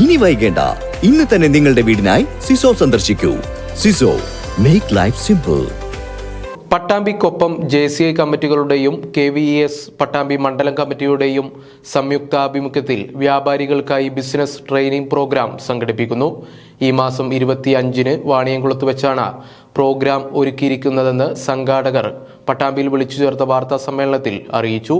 ഇനി വൈകേണ്ട. ഇന്ന് തന്നെ നിങ്ങളുടെ വീടിനായി സിസോ സന്ദർശിക്കൂ. സിസോ മേക്ക് ലൈഫ് സിമ്പിൾ പട്ടാമ്പിക്കൊപ്പം ജെ സി ഐ കമ്മിറ്റികളുടെയും കെ വി എസ് പട്ടാമ്പി മണ്ഡലം കമ്മിറ്റിയുടെയും സംയുക്താഭിമുഖ്യത്തിൽ വ്യാപാരികൾക്കായി ബിസിനസ് ട്രെയിനിംഗ് പ്രോഗ്രാം സംഘടിപ്പിക്കുന്നു. ഈ മാസം ഇരുപത്തി അഞ്ചിന് വാണിയംകുളത്ത് വെച്ചാണ് പ്രോഗ്രാം ഒരുക്കിയിരിക്കുന്നതെന്ന് സംഘാടകർ പട്ടാമ്പിയിൽ വിളിച്ചു ചേർത്ത വാർത്താ സമ്മേളനത്തിൽ അറിയിച്ചു.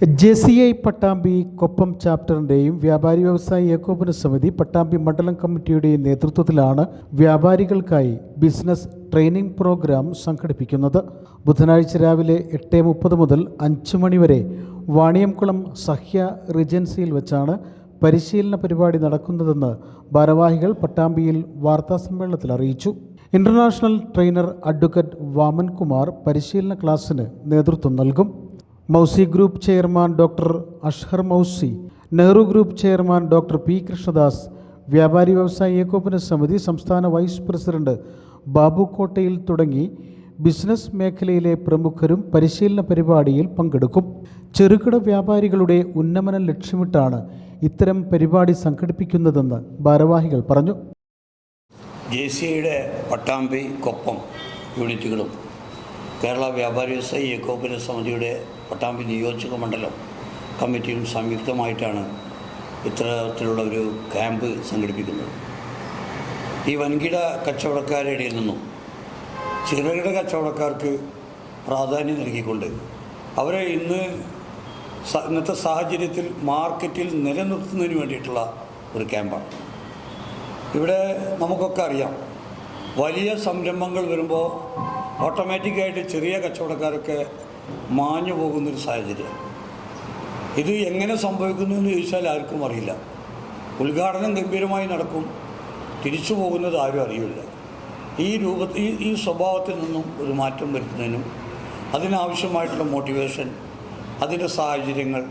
J C I Pattambi Koppam ചാപ്റ്ററിന്റെയും വ്യാപാരി വ്യവസായി ഏകോപന സമിതി പട്ടാമ്പി മണ്ഡലം കമ്മിറ്റിയുടെയും നേതൃത്വത്തിലാണ് വ്യാപാരികൾക്കായി ബിസിനസ് ട്രെയിനിംഗ് പ്രോഗ്രാം സംഘടിപ്പിക്കുന്നത്. ബുധനാഴ്ച രാവിലെ എട്ട് മുപ്പത് മുതൽ അഞ്ച് മണിവരെ വാണിയംകുളം സഹ്യ റിജൻസിയിൽ വെച്ചാണ് പരിശീലന പരിപാടി നടക്കുന്നതെന്ന് ഭാരവാഹികൾ പട്ടാമ്പിയിൽ വാർത്താസമ്മേളനത്തിൽ അറിയിച്ചു. ഇന്റർനാഷണൽ ട്രെയിനർ അഡ്വക്കേറ്റ് വാമൻകുമാർ പരിശീലന ക്ലാസ്സിന് നേതൃത്വം നൽകും. മൗസി group chairman doctor Ashhar മൗസി Nehru group chairman doctor P Krishnadas വ്യാപാരി വ്യവസായ ഏകോപന സമിതി സംസ്ഥാന വൈസ് പ്രസിഡന്റ് ബാബു കോട്ടയിൽ തുടങ്ങി ബിസിനസ് മേഖലയിലെ പ്രമുഖരും പരിശീലന പരിപാടിയിൽ പങ്കെടുക്കും. ചെറുകിട വ്യാപാരികളുടെ ഉന്നമനം ലക്ഷ്യമിട്ടാണ് ഇത്തരം പരിപാടി സംഘടിപ്പിക്കുന്നതെന്ന് ഭാരവാഹികൾ പറഞ്ഞു. ജെ സിയുടെ പട്ടാമ്പി കൊപ്പം യൂണിറ്റുകളും കേരള വ്യാപാരി വ്യവസായി ഏകോപന സമിതിയുടെ പട്ടാമ്പി നിയോജക മണ്ഡലം കമ്മിറ്റിയും സംയുക്തമായിട്ടാണ് ഇത്തരത്തിലുള്ള ഒരു ക്യാമ്പ് സംഘടിപ്പിക്കുന്നത്. ഈ വൻകിട കച്ചവടക്കാരുടെ ഇടയിൽ നിന്നും ചെറുകിട കച്ചവടക്കാർക്ക് പ്രാധാന്യം നൽകിക്കൊണ്ട് അവരെ ഇന്ന് ഇന്നത്തെ സാഹചര്യത്തിൽ മാർക്കറ്റിൽ നിലനിർത്തുന്നതിന് വേണ്ടിയിട്ടുള്ള ഒരു ക്യാമ്പാണ്. ഇവിടെ നമുക്കൊക്കെ അറിയാം വലിയ സംരംഭങ്ങൾ വരുമ്പോൾ ഓട്ടോമാറ്റിക്കായിട്ട് ചെറിയ കച്ചവടക്കാരൊക്കെ മാഞ്ഞു പോകുന്നൊരു സാഹചര്യം. ഇത് എങ്ങനെ സംഭവിക്കുന്നു എന്ന് ചോദിച്ചാൽ ആർക്കും അറിയില്ല. ഉദ്ഘാടനം ഗംഭീരമായി നടക്കും. തിരിച്ചു പോകുന്നത് ആരും അറിയില്ല. ഈ രൂപ ഈ സ്വഭാവത്തിൽ നിന്നും ഒരു മാറ്റം വരുത്തുന്നതിനും അതിനാവശ്യമായിട്ടുള്ള മോട്ടിവേഷൻ അതിന്റെ സാഹചര്യങ്ങൾ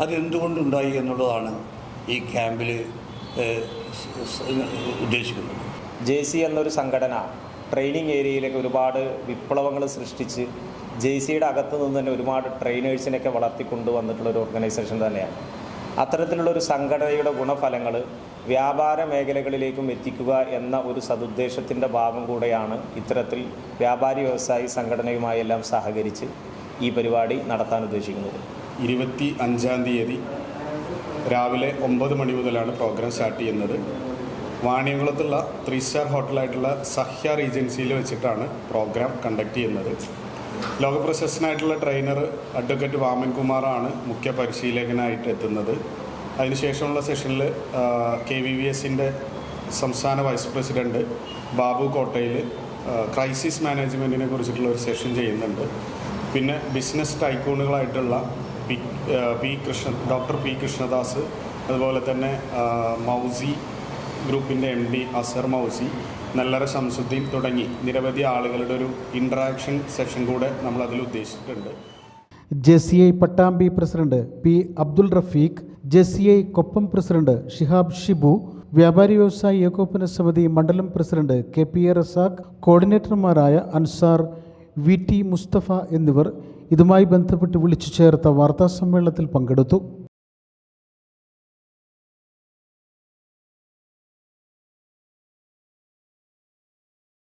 അതെന്തുകൊണ്ടുണ്ടായി എന്നുള്ളതാണ് ഈ ക്യാമ്പിൽ ഉദ്ദേശിക്കുന്നത്. ജെ സി എന്നൊരു സംഘടന ട്രെയിനിങ് ഏരിയയിലൊക്കെ ഒരുപാട് വിപ്ലവങ്ങൾ സൃഷ്ടിച്ച് ജെ സിയുടെ അകത്ത് നിന്ന് തന്നെ ഒരുപാട് ട്രെയിനേഴ്സിനെയൊക്കെ വളർത്തിക്കൊണ്ട് വന്നിട്ടുള്ള ഒരു ഓർഗനൈസേഷൻ തന്നെയാണ്. അത്തരത്തിലുള്ള ഒരു സംഘടനയുടെ ഗുണഫലങ്ങൾ വ്യാപാര മേഖലകളിലേക്കും എത്തിക്കുക എന്ന ഒരു സതുദ്ദേശത്തിന്റെ ഭാഗം കൂടെയാണ് ഇത്തരത്തിൽ വ്യാപാരി വ്യവസായി സംഘടനയുമായി എല്ലാം സഹകരിച്ച് ഈ പരിപാടി നടത്താൻ ഉദ്ദേശിക്കുന്നത്. ഇരുപത്തി അഞ്ചാം തീയതി രാവിലെ ഒമ്പത് മണി മുതലാണ് പ്രോഗ്രാം സ്റ്റാർട്ട് ചെയ്യുന്നത്. വാണിയംകുളത്തുള്ള ത്രീ സ്റ്റാർ ഹോട്ടലായിട്ടുള്ള സഹ്യ റീജൻസിയിൽ വെച്ചിട്ടാണ് പ്രോഗ്രാം കണ്ടക്ട് ചെയ്യുന്നത്. ലോകപ്രശസ്തനായിട്ടുള്ള ട്രെയിനർ അഡ്വക്കേറ്റ് വാമൻകുമാറാണ് മുഖ്യ പരിശീലകനായിട്ട് എത്തുന്നത്. അതിനുശേഷമുള്ള സെഷനിൽ കെ വി വി എസിന്റെ സംസ്ഥാന വൈസ് പ്രസിഡന്റ് ബാബു കോട്ടയിൽ ക്രൈസിസ് മാനേജ്മെന്റിനെ കുറിച്ചിട്ടുള്ള ഒരു സെഷൻ ചെയ്യുന്നുണ്ട്. പിന്നെ business ടൈക്കൂണുകളായിട്ടുള്ള P P Krishna doctor P Krishnadas അതുപോലെ തന്നെ മൗസി ഗ്രൂപ്പിന്റെ എം ഡി അസർ മൗസി നല്ലറ ശംസുദ്ദീൻ തുടങ്ങി നിരവധി ആളുകളുടെ ഒരു ഇൻട്രാക്ഷൻ സെഷൻ കൂടെ നമ്മൾ അതിൽ ഉദ്ദേശിച്ചിട്ടുണ്ട്. J C I Pattambi president P Abdul Rafeeq J C I Koppam president Shihab Shibu വ്യാപാരി വ്യവസായ ഏകോപന സമിതി മണ്ഡലം president K P A Razak കോർഡിനേറ്റർമാരായ Ansar V T Mustafa എന്നിവർ ഇതുമായി ബന്ധപ്പെട്ട് വിളിച്ചു ചേർത്ത വാർത്താസമ്മേളനത്തിൽ പങ്കെടുത്തു.